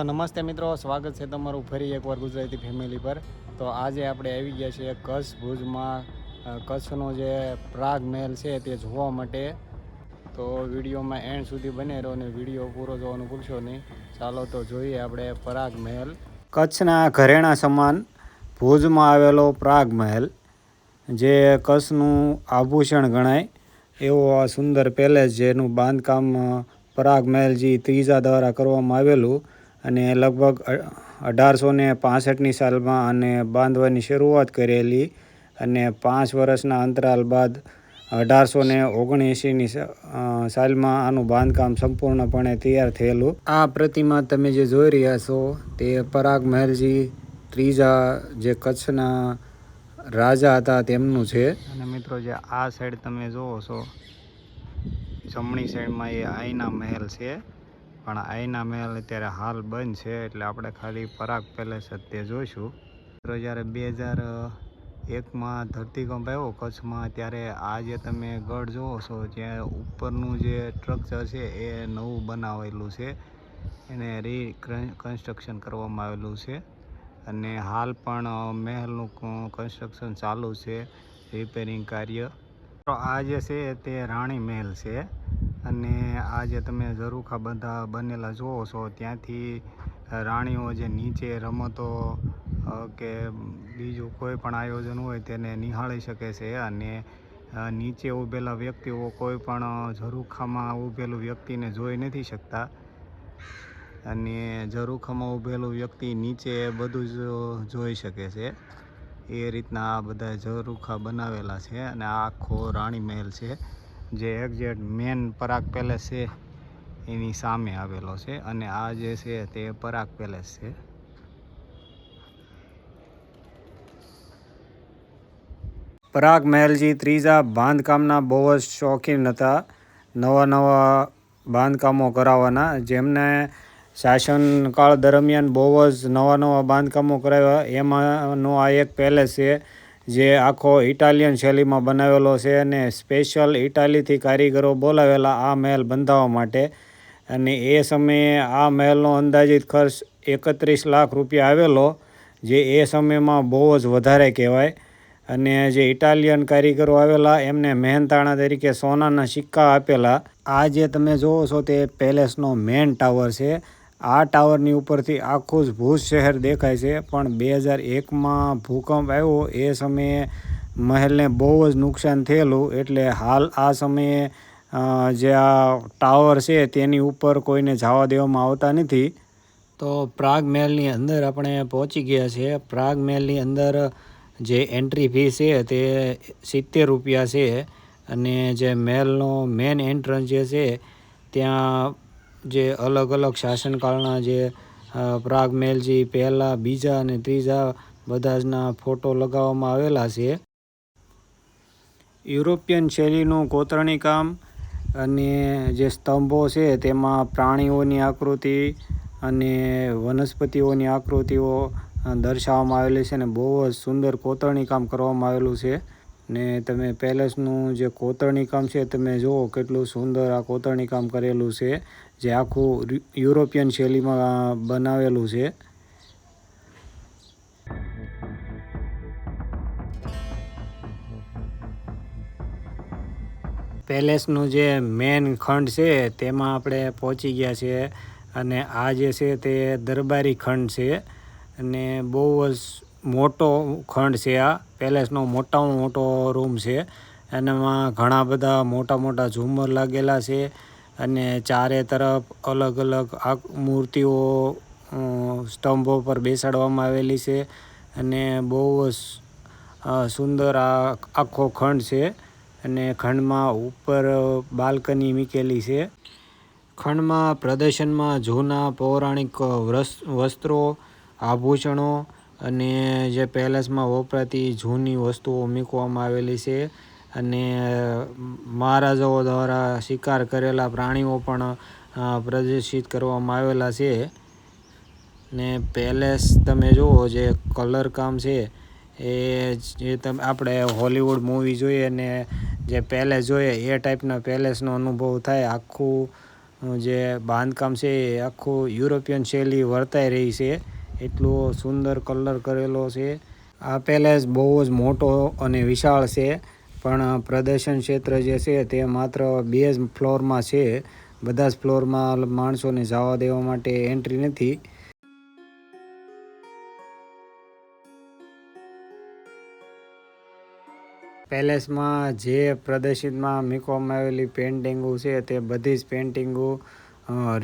તો નમસ્તે મિત્રો, સ્વાગત છે તમારું ફરી એકવાર ગુજરાતી ફેમિલી પર. તો આજે આપણે આવી ગયા છીએ કચ્છ ભુજમાં. કચ્છનો જે પ્રાગ મહેલ છે તે જોવા માટે. તો વિડીયોમાં એન્ડ સુધી બને રહો અને વીડિયો પૂરો જોવાનું ભૂલશો નહીં. ચાલો તો જોઈએ આપણે પરાગ મહેલ. કચ્છના ઘરેણા સમાન ભુજમાં આવેલો પ્રાગ મહેલ, જે કચ્છનું આભૂષણ ગણાય એવો આ સુંદર પેલેસ જેનું બાંધકામ પરાગ મહેલજી ત્રીજા દ્વારા કરવામાં આવેલું અને લગભગ અઢારસો ને પાસઠની સાલમાં આને બાંધવાની શરૂઆત કરેલી અને પાંચ વર્ષના અંતરાલ બાદ અઢારસો ને ઓગણએંશીની સાલમાં આનું બાંધકામ સંપૂર્ણપણે તૈયાર થયેલું. આ પ્રતિમા તમે જે જોઈ રહ્યા છો તે પરાગ મહેલજી ત્રીજા જે કચ્છના રાજા હતા તેમનું છે. અને મિત્રો જે આ સાઈડ તમે જોવો છો, જમણી સાઈડમાં એ આઈના મહેલ છે. પણ આઈના મહેલ અત્યારે હાલ બંધ છે, એટલે આપણે ખાલી પરાગ પેલેસ જ જોઈશું. મિત્રો, જ્યારે બે હજાર એકમાં ધરતીકંપ આવ્યો કચ્છમાં, ત્યારે આ જે તમે ગઢ જોવો છો ત્યાં ઉપરનું જે સ્ટ્રક્ચર છે એ નવું બનાવેલું છે. એને રી કન્સ્ટ્રક્શન કરવામાં આવેલું છે. અને હાલ પણ મહેલનું કન્સ્ટ્રક્શન ચાલુ છે રિપેરિંગ કાર્ય. તો આ જે છે તે રાણી મહેલ છે. અને આ જે તમે ઝરૂખા બધા બનેલા જુઓ છો, ત્યાંથી રાણીઓ જે નીચે રમતો કે બીજું કોઈ પણ આયોજન હોય તેને નિહાળી શકે છે અને નીચે ઊભેલા વ્યક્તિઓ કોઈ પણ ઝરૂખામાં ઊભેલું વ્યક્તિને જોઈ નથી શકતા. અને ઝરૂખામાં ઊભેલું વ્યક્તિ નીચે બધું જ જોઈ શકે છે. એ રીતના આ બધા ઝરૂખા બનાવેલા છે અને આખો રાણી મહેલ છે. જે એક્ઝેટ મેન પરાગ પેલેસ છે, એની સામે આવેલો છે. અને આ જે છે તે પરાગ પેલેસ છે. પરાગ મહેલજી ત્રીજા બાંધકામના બહુ જ શોખીન હતા. નવા નવા બાંધકામો કરાવવાના. જેમને શાસનકાળ દરમિયાન બહુ જ નવા નવા બાંધકામો કરાવ્યા. એમાંનો આ એક પેલેસ છે. જે આખો ઇટાલિયન શૈલીમાં બનાવેલો છે અને સ્પેશિયલ ઇટાલીથી કારીગરો બોલાવેલા આ મહેલ બંધાવવા માટે. અને એ સમયે આ મહેલનો અંદાજિત ખર્ચ એકત્રીસ લાખ રૂપિયા આવેલો, જે એ સમયમાં બહુ જ વધારે કહેવાય. અને જે ઇટાલિયન કારીગરો આવેલા, એમને મહેનતાણા તરીકે સોનાના સિક્કા આપેલા. આ જે તમે જોવો છો તે પેલેસનો મેન ટાવર છે. આ ટાવરની ઉપરથી આખું જ ભુજ શહેર દેખાય છે, પણ બે હજાર એકમાં ભૂકંપ આવ્યો એ સમયે મહેલને બહુ જ નુકસાન થયેલું. એટલે હાલ આ સમયે જે આ ટાવર છે તેની ઉપર કોઈને જવા દેવામાં આવતા નથી. તો પ્રાગ મહેલની અંદર આપણે પહોંચી ગયા છે. પ્રાગ મહેલની અંદર જે એન્ટ્રી ફી છે તે સિત્તેર રૂપિયા છે અને જે મહેલનો મેન એન્ટ્રન્સ જે છે, ત્યાં જે અલગ અલગ શાસનકાળના જે અ, પ્રાગ મહેલજી પહેલા બીજા અને ત્રીજા બધા જના ફોટો લગાવવામાં આવેલા છે. યુરોપિયન શૈલીનું કોતરણી કામ અને જે સ્તંભો છે તેમાં પ્રાણીઓની આકૃતિ અને વનસ્પતિઓની આકૃતિઓ દર્શાવવામાં આવેલી છે અને બહુ જ સુંદર કોતરણી કામ કરવામાં આવેલું છે. ને તમે પેલેસનું જે કોતરણી કામ છે, તમે જુઓ કેટલું સુંદર આ કોતરણી કામ કરેલું છે, જે આખું યુરોપિયન શૈલીમાં બનાવેલું છે. પેલેસનું જે મેન ખંડ છે, તેમાં આપણે પહોંચી ગયા છે અને આ જે છે તે દરબારી ખંડ છે. અને બહુ જ મોટો ખંડ છે આ. પેલેસનો મોટામાં મોટો રૂમ છે. એનામાં ઘણા બધા મોટા મોટા ઝુમર લાગેલા છે. અને ચારે તરફ અલગ અલગ આ મૂર્તિઓ સ્તંભો પર બેસાડવામાં આવેલી છે. અને બહુ સુંદર આ આખો ખંડ છે. અને ખંડમાં ઉપર બાલ્કની મૂકેલી છે. ખંડમાં પ્રદર્શનમાં જૂના પૌરાણિક વસ્ત્રો, આભૂષણો અને જે પેલેસમાં વપરાતી જૂની વસ્તુઓ મૂકવામાં આવેલી છે અને મહારાજાઓ દ્વારા શિકાર કરેલા પ્રાણીઓ પણ પ્રદર્શિત કરવામાં આવેલા છે. ને પેલેસ તમે જુઓ જે કલર કામ છે, એ જે તમે, આપણે હોલીવુડ મૂવી જોઈએ ને જે પેલેસ જોઈએ, એ ટાઈપના પેલેસનો અનુભવ થાય. આખું જે બાંધકામ છે એ આખું યુરોપિયન શૈલી વર્તાઈ રહી છે. એટલો સુંદર કલર કરેલો છે. આ પેલેસ બહુ જ મોટો અને વિશાળ છે, પણ પ્રદર્શન ક્ષેત્ર જે છે તે માત્ર બે જ ફ્લોરમાં છે. બધા જ ફ્લોરમાં માણસોને જવા દેવા માટે એન્ટ્રી નથી. પેલેસમાં જે પ્રદર્શિતમાં મૂકવામાં આવેલી પેન્ટિંગો છે તે બધી જ પેન્ટિંગો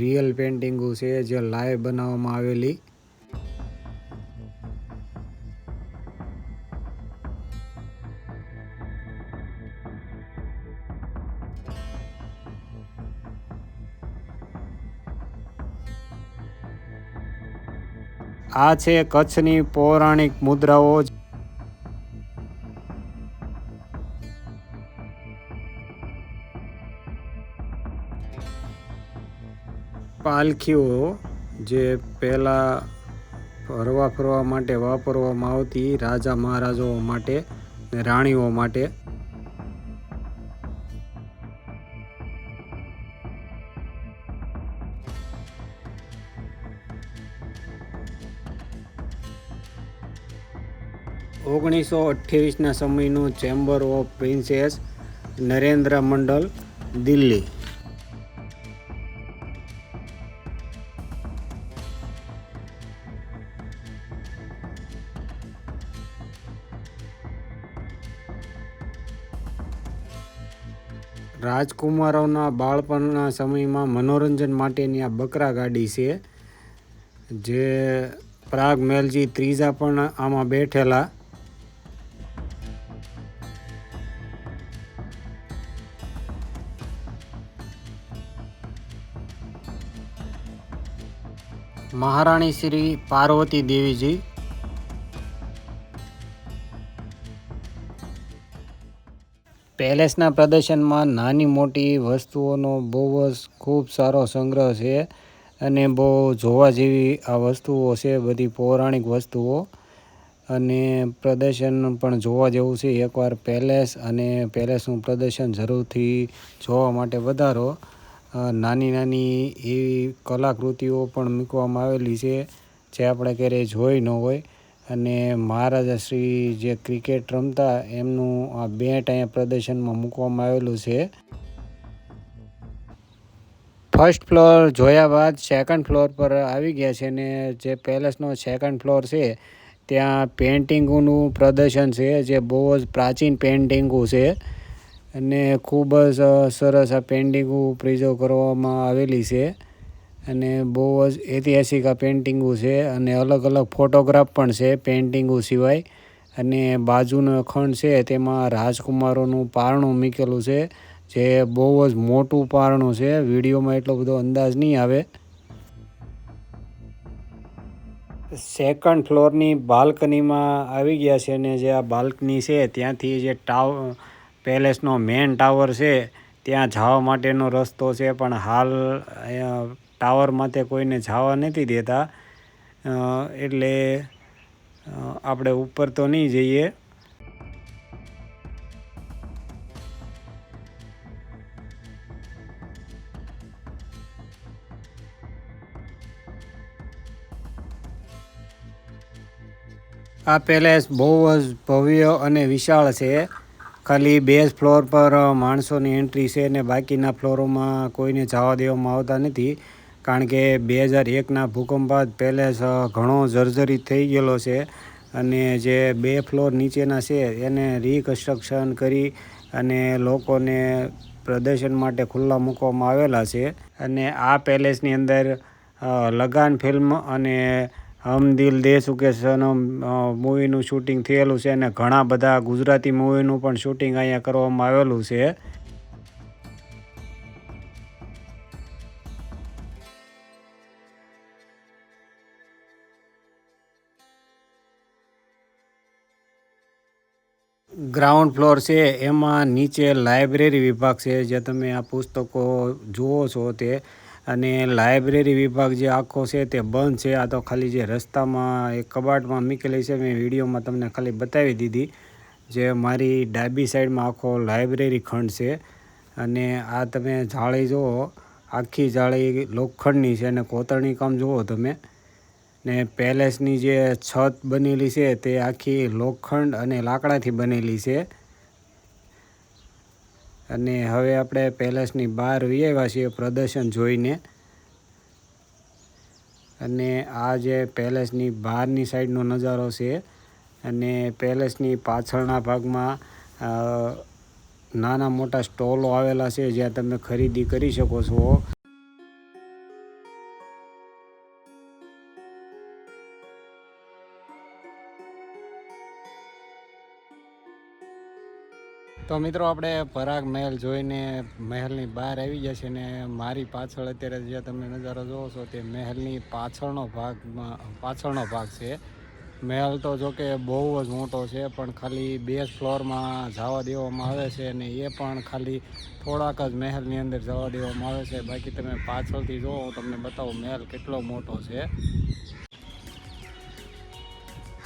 રિયલ પેન્ટિંગો છે જે લાઈવ બનાવવામાં આવેલી. આ છે કચ્છની પૌરાણિક મુદ્રાઓ. પાલખીઓ જે પહેલાં ફરવા ફરવા માટે વાપરવામાં આવતી રાજા મહારાજાઓ માટે રાણીઓ માટે ઓગણીસો અઠ્યાવીસના સમયનું chamber of princes Narendra Mandal, Delhi. રાજકુમારોના બાળપણના સમયમાં મનોરંજન માટેની આ બકરા ગાડી છે, જે પ્રાગ મેલજી ત્રીજા પણ આમાં બેઠેલા મહારાણી શ્રી પાર્વતી દેવીજી. પેલેસના પ્રદર્શનમાં નાની મોટી વસ્તુઓનો બહુ જ ખૂબ સારો સંગ્રહ છે અને બહુ જોવા જેવી આ વસ્તુઓ છે, બધી પૌરાણિક વસ્તુઓ. અને પ્રદર્શન પણ જોવા જેવું છે, એકવાર પેલેસ અને પેલેસનું પ્રદર્શન જરૂરથી જોવા માટે વધારો. નાની નાની એવી કલાકૃતિઓ પણ મૂકવામાં આવેલી છે, જે આપણે ક્યારેય જોઈ ન હોય. અને મહારાજા શ્રી જે ક્રિકેટ રમતા, એમનું આ બેટ અહીંયા પ્રદર્શનમાં મૂકવામાં આવેલું છે. ફર્સ્ટ ફ્લોર જોયા બાદ સેકન્ડ ફ્લોર પર આવી ગયા છે ને જે પેલેસનો સેકન્ડ ફ્લોર છે, ત્યાં પેઇન્ટિંગોનું પ્રદર્શન છે, જે બહુ જ પ્રાચીન પેઇન્ટિંગો છે. અને ખૂબ જ સરસ આ પેન્ટિંગો પ્રિઝર્વ કરવામાં આવેલી છે. અને બહુ જ ઐતિહાસિક આ પેન્ટિંગો છે અને અલગ અલગ ફોટોગ્રાફ પણ છે પેન્ટિંગો સિવાય. અને બાજુનો ખંડ છે તેમાં રાજકુમારોનું પારણું મૂકેલું છે, જે બહુ જ મોટું પારણું છે. વિડીયોમાં એટલો બધો અંદાજ નહીં આવે. સેકન્ડ ફ્લોરની બાલ્કનીમાં આવી ગયા છે અને જે આ બાલ્કની છે ત્યાંથી જે ટાવ પેલેસનો મેન ટાવર છે, ત્યાં જવા માટેનો રસ્તો છે, પણ હાલ ટાવર માટે કોઈને જવા નથી દેતા. એટલે આપણે ઉપર તો નહીં જઈએ. આ પેલેસ બહુ જ ભવ્ય અને વિશાળ છે. ખાલી બેઝ ફ્લોર પર માણસોની એન્ટ્રી છે ને બાકીના ફ્લોરોમાં કોઈને જવા દેવામાં આવતા નથી. કારણ કે બે હજાર એકના ભૂકંપ બાદ પેલેસ ઘણો જર્જરિત થઈ ગયેલો છે. અને જે બે ફ્લોર નીચેના છે, એને રિકન્સ્ટ્રક્શન કરી અને લોકોને પ્રદર્શન માટે ખુલ્લા મૂકવામાં આવેલા છે. અને આ પેલેસની અંદર લગાન ફિલ્મ અને હમ દિલ દે ચુકે મૂવીનું શૂટિંગ થયેલું છે અને ઘણા બધા ગુજરાતી મૂવીનું પણ શૂટિંગ અહીંયા કરવામાં આવેલું છે. ગ્રાઉન્ડ ફ્લોર છે, એમાં નીચે લાઇબ્રેરી વિભાગ છે, જે તમે આ પુસ્તકો જુઓ છો તે. અને લાઇબ્રેરી વિભાગ જે આખો છે તે બંધ છે. આ તો ખાલી જે રસ્તામાં એક કબાટમાં મૂકેલી છે. મેં વિડીયોમાં તમને ખાલી બતાવી દીધી જે મારી ડાબી સાઈડમાં આખો લાઇબ્રેરી ખંડ છે. અને આ તમે જાળી જુઓ, આખી જાળી લોખંડની છે અને કોતરણી કામ જુઓ તમે. ને પેલેસની જે છત બનેલી છે તે આખી લોખંડ અને લાકડાથી બનેલી છે. અને હવે આપણે પેલેસની બહાર આવ્યા છીએ પ્રદર્શન જોઈને અને આ જે પેલેસની બહારની સાઈડનો નજારો છે અને પેલેસની પાછળના ભાગમાં નાના મોટા સ્ટોલો આવેલા છે જ્યાં તમે ખરીદી કરી શકો છો. તો મિત્રો, આપણે પરાગ મહેલ જોઈને મહેલની બહાર આવી ગયા છે ને મારી પાછળ અત્યારે જે તમે નજારો જોવો છો, તે મહેલની પાછળનો ભાગમાં પાછળનો ભાગ છે. મહેલ તો જો કે બહુ જ મોટો છે, પણ ખાલી બે ફ્લોરમાં જવા દેવામાં આવે છે અને એ પણ ખાલી થોડાક જ મહેલની અંદર જવા દેવામાં આવે છે. બાકી તમે પાછળથી જુઓ તમને બતાવો મહેલ કેટલો મોટો છે.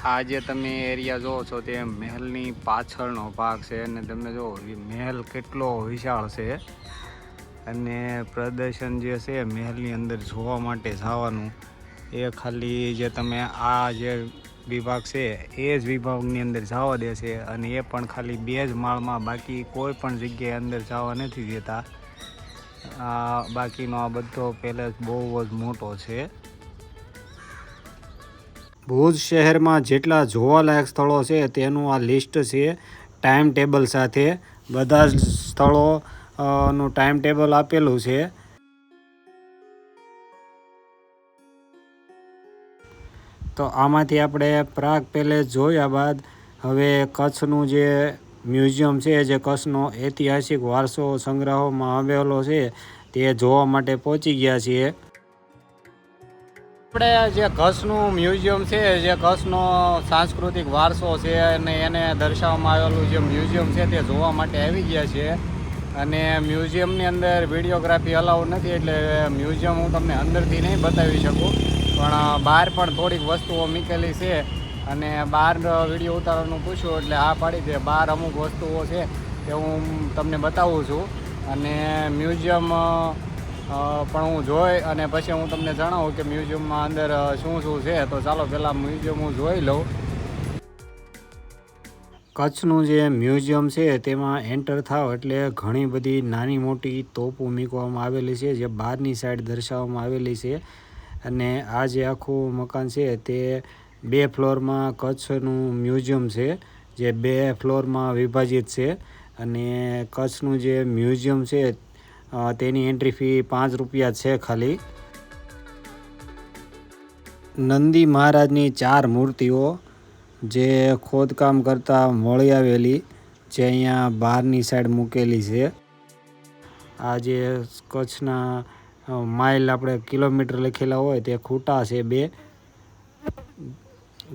આ જે તમે એરિયા જોવો છો તે મહેલની પાછળનો ભાગ છે અને તમે જો મહેલ કેટલો વિશાળ છે. અને પ્રદર્શન જે છે મહેલની અંદર જોવા માટે જવાનું, એ ખાલી જે તમે આ જે વિભાગ છે એ જ વિભાગની અંદર જવા દે છે અને એ પણ ખાલી બે જ માળમાં, બાકી કોઈ પણ જગ્યાએ અંદર જવા નથી દેતા. આ બાકીનો આ બધો પેલેસ બહુ જ મોટો છે. ભુજ શહેરમાં જેટલા જોવાલાયક સ્થળો છે, તેનું આ લિસ્ટ છે ટાઈમ ટેબલ સાથે. બધા જ સ્થળો નું ટાઈમ ટેબલ આપેલું છે. તો આમાંથી આપણે પ્રાગ પેલેસ જોયા બાદ હવે કચ્છનું જે મ્યુઝિયમ છે, જે કચ્છનો ઐતિહાસિક વારસો સંગ્રહોમાં આવેલો છે, તે જોવા માટે પહોંચી ગયા છીએ. આપણે જે કચ્છનું મ્યુઝિયમ છે, જે કચ્છનો સાંસ્કૃતિક વારસો છે અને એને દર્શાવવામાં આવેલું જે મ્યુઝિયમ છે તે જોવા માટે આવી ગયા છે. અને મ્યુઝિયમની અંદર વિડીયોગ્રાફી અલાઉ નથી એટલે મ્યુઝિયમ હું તમને અંદરથી નહીં બતાવી શકું. પણ બહાર પણ થોડીક વસ્તુઓ મૂકેલી છે અને બહાર વીડિયો ઉતારવાનું પૂછ્યું એટલે હા પાડી દે. બહાર અમુક વસ્તુઓ છે તે હું તમને બતાવું છું. અને મ્યુઝિયમ પણ હું જોઈ અને પછી હું તમને જણાવું કે મ્યુઝિયમમાં અંદર શું શું છે. તો ચાલો પહેલાં મ્યુઝિયમ હું જોઈ લઉં. કચ્છનું જે મ્યુઝિયમ છે, તેમાં એન્ટર થાવ એટલે ઘણી બધી નાની મોટી તોપો મૂકવામાં આવેલી છે, જે બહારની સાઈડ દર્શાવવામાં આવેલી છે. અને આ જે આખું મકાન છે, તે બે ફ્લોરમાં કચ્છનું મ્યુઝિયમ છે, જે બે ફ્લોરમાં વિભાજિત છે. અને કચ્છનું જે મ્યુઝિયમ છે તેની એન્ટ્રી ફી પાંચ રૂપિયા છે ખાલી. નંદી મહારાજની ચાર મૂર્તિઓ જે ખોદકામ કરતાં મળી આવેલી, જે અહીંયા બહારની સાઈડ મૂકેલી છે. આ જે કચ્છના માઇલ આપણે કિલોમીટર લખેલા હોય તે ખૂટા છે બે,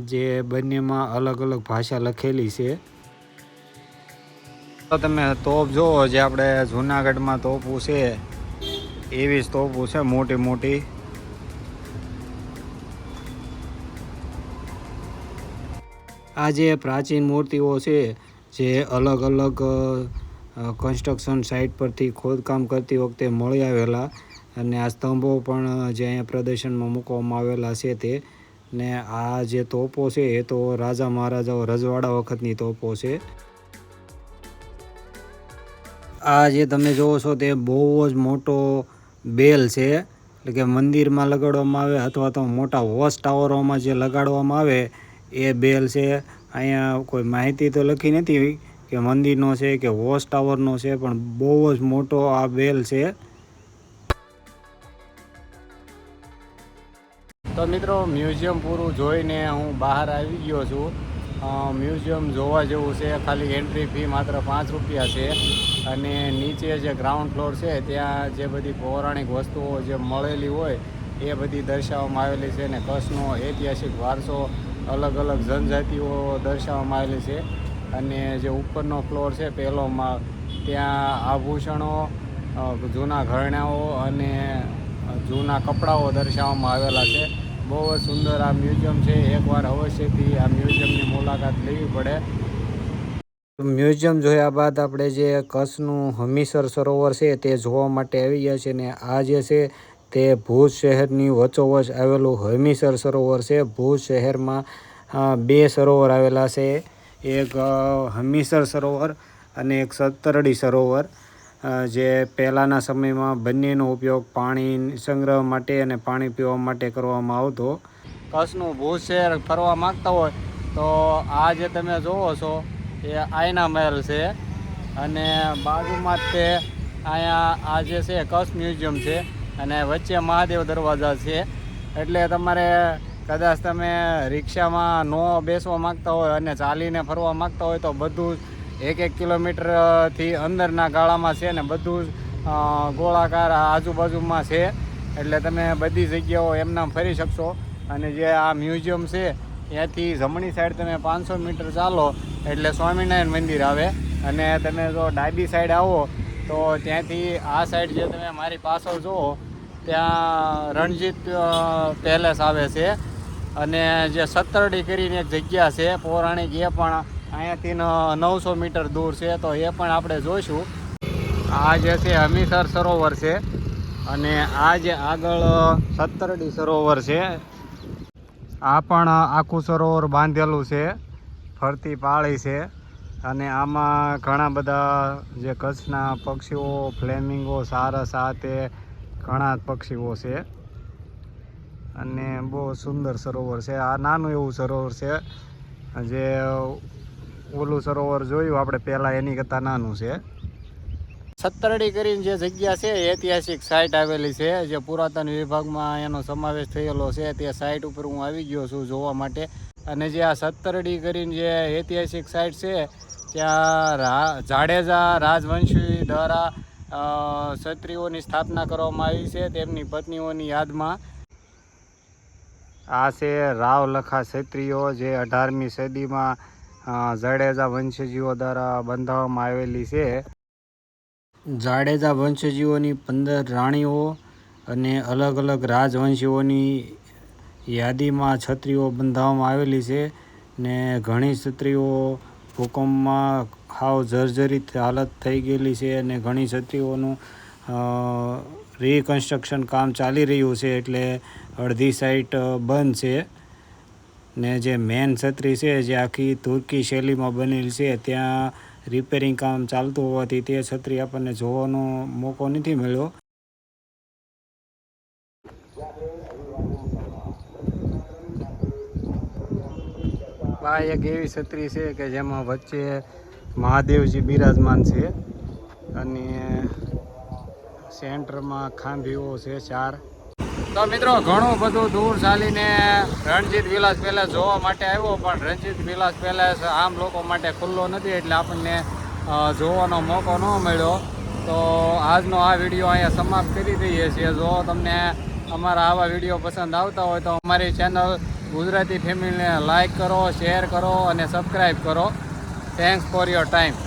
જે બંનેમાં અલગ અલગ ભાષા લખેલી છે. તો તમે તોપ જુઓ જે આપણે જુનાગઢમાં તોપું છે. એવી જ તોપું છે, મોટી મોટી. આ જે પ્રાચીન મૂર્તિઓ છે, જે અલગ અલગ કન્સ્ટ્રક્શન સાઇટ પરથી ખોદકામ કરતી વખતે મળી આવેલા અને આ સ્તંભો પણ જે અહીંયા પ્રદર્શનમાં મૂકવામાં આવેલા છે તે. ને આ જે તોપો છે, એ તો રાજા મહારાજાઓ રજવાડા વખતની તોપો છે. આ જે તમે જોવો છો તે બહુ જ મોટો બેલ છે. એટલે કે મંદિરમાં લગાડવામાં આવે અથવા તો મોટા વોચ ટાવરોમાં જે લગાડવામાં આવે એ બેલ છે. અહીંયા કોઈ માહિતી તો લખી નથી કે મંદિરનો છે કે વોચ ટાવરનો છે, પણ બહુ જ મોટો આ બેલ છે. તો મિત્રો, મ્યુઝિયમ પૂરું જોઈને હું બહાર આવી ગયો છું. મ્યુઝિયમ જોવા જેવું છે. ખાલી એન્ટ્રી ફી માત્ર પાંચ રૂપિયા છે. અને નીચે જે ગ્રાઉન્ડ ફ્લોર છે, ત્યાં જે બધી પૌરાણિક વસ્તુઓ જે મળેલી હોય, એ બધી દર્શાવવામાં આવેલી છે અને કચ્છનો ઐતિહાસિક વારસો અલગ અલગ જનજાતિઓ દર્શાવવામાં આવેલી છે. અને જે ઉપરનો ફ્લોર છે, પહેલો માળ, ત્યાં આભૂષણો જૂના ઘરેણાઓ અને જૂના કપડાઓ દર્શાવવામાં આવેલા છે. બહુ જ સુંદર આ મ્યુઝિયમ છે. એકવાર અવશ્યથી આ મ્યુઝિયમની મુલાકાત લેવી પડે. મ્યુઝિયમ જોયા બાદ આપણે જે કચ્છનું હમીસર સરોવર છે તે જોવા માટે આવી ગયા છે ને આ જે છે તે ભુજ શહેરની વચ્ચોવચ આવેલું હમીસર સરોવર છે. ભુજ શહેરમાં બે સરોવર આવેલા છે. એક હમીસર સરોવર અને એક સત્તરડી સરોવર. જે પહેલાંના સમયમાં બંનેનો ઉપયોગ પાણી સંગ્રહ માટે અને પાણી પીવા માટે કરવામાં આવતો. કચ્છનું ભુજ શહેર ફરવા માગતા હોય તો આ જે તમે જોવો છો એ આયના મહેલ છે. અને બાજુમાં તે અહીંયા આ જે છે, કચ્છ મ્યુઝિયમ છે. અને વચ્ચે મહાદેવ દરવાજા છે. એટલે તમારે કદાચ તમે રિક્ષામાં ન બેસવા માંગતા હોય અને ચાલીને ફરવા માગતા હોય તો બધું એક એક કિલોમીટરથી અંદરના ગાળામાં છે ને બધું ગોળાકાર આજુબાજુમાં છે. એટલે તમે બધી જગ્યાઓ એમનામ ફરી શકશો. અને જે આ મ્યુઝિયમ છે ત્યાંથી જમણી સાઈડ તમે પાંચસો મીટર ચાલો, એટલે સ્વામિનારાયણ મંદિર આવે. અને તમે જો ડાબી સાઈડ આવો, તો ત્યાંથી આ સાઈડ જે તમે મારી પાછળ જુઓ, ત્યાં રણજીત પેલેસ આવે છે. અને જે સત્તરડી કરીને એક જગ્યા છે, પૌરાણિક એ પણ અહીંયાથી નવસો મીટર દૂર છે, તો એ પણ આપણે જોઈશું. આ જે છે હમીસર સરોવર છે. અને આ જે આગળ સત્તરડી સરોવર છે આ પણ આખું સરોવર બાંધેલું છે, ફરતી પાળી છે અને આમાં ઘણા બધા જે કચ્છના પક્ષીઓ, ફ્લેમિંગો સારસ તે ઘણા પક્ષીઓ છે. અને બહુ સુંદર સરોવર છે. આ નાનું એવું સરોવર છે, જે ઓલું સરોવર જોયું આપણે પહેલાં, એની કરતાં નાનું છે. સત્તરડી કરીને જે જગ્યા છે ઐતિહાસિક સાઇટ આવેલી છે. જે પુરાતન વિભાગમાં એનો સમાવેશ થયેલો છે. તે સાઇટ ઉપર હું આવી ગયો છું જોવા માટે. અને જે આ સત્તરડી કરીને જે ઐતિહાસિક સાઇટ છે, ત્યાં જાડેજા રાજવંશી દ્વારા ક્ષત્રિયોની સ્થાપના કરવામાં આવી છે. તેમની પત્નીઓની યાદમાં આ છે રાવલખા ક્ષત્રિયો જે અઢારમી સદીમાં જાડેજા વંશજીઓ દ્વારા બંધાવવામાં આવેલી છે. જાડેજા વંશજીઓની પંદર રાણીઓ અને અલગ અલગ રાજવંશીઓની યાદીમાં છત્રીઓ બંધાવવામાં આવેલી છે ને ઘણી છત્રીઓ ભૂકંપમાં હાવ જર્જરિત હાલત થઈ ગયેલી છે અને ઘણી છત્રીઓનું રિકન્સ્ટ્રક્શન કામ ચાલી રહ્યું છે એટલે અડધી સાઇટ બંધ છે. ને જે મેન છત્રી છે જે આખી તુર્કી શૈલીમાં બનેલી છે, ત્યાં રિપેરિંગ કામ ચાલતું હોવાથી તે છત્રી આપણને જોવાનો મોકો નથી મળ્યો. આ એક એવી છત્રી છે કે જેમાં વચ્ચે મહાદેવજી બિરાજમાન છે અને સેન્ટરમાં ખાંભીઓ છે ચાર. તો મિત્રો, ઘણું બધું દૂર ચાલીને રણજીત વિલાસ પેલેસ જોવા માટે આવ્યો, પણ રણજીત વિલાસ પેલેસ આમ લોકો માટે ખુલ્લો નથી, એટલે આપણને જોવાનો મોકો ન મળ્યો. તો આજનો આ વીડિયો અહીંયા સમાપ્ત કરી દઈએ છીએ. જો તમને અમારા આવા વીડિયો પસંદ આવતા હોય તો અમારી ચેનલ ગુજરાતી ફેમિલીને લાઈક કરો, શેર કરો અને સબસ્ક્રાઈબ કરો. Thanks for your time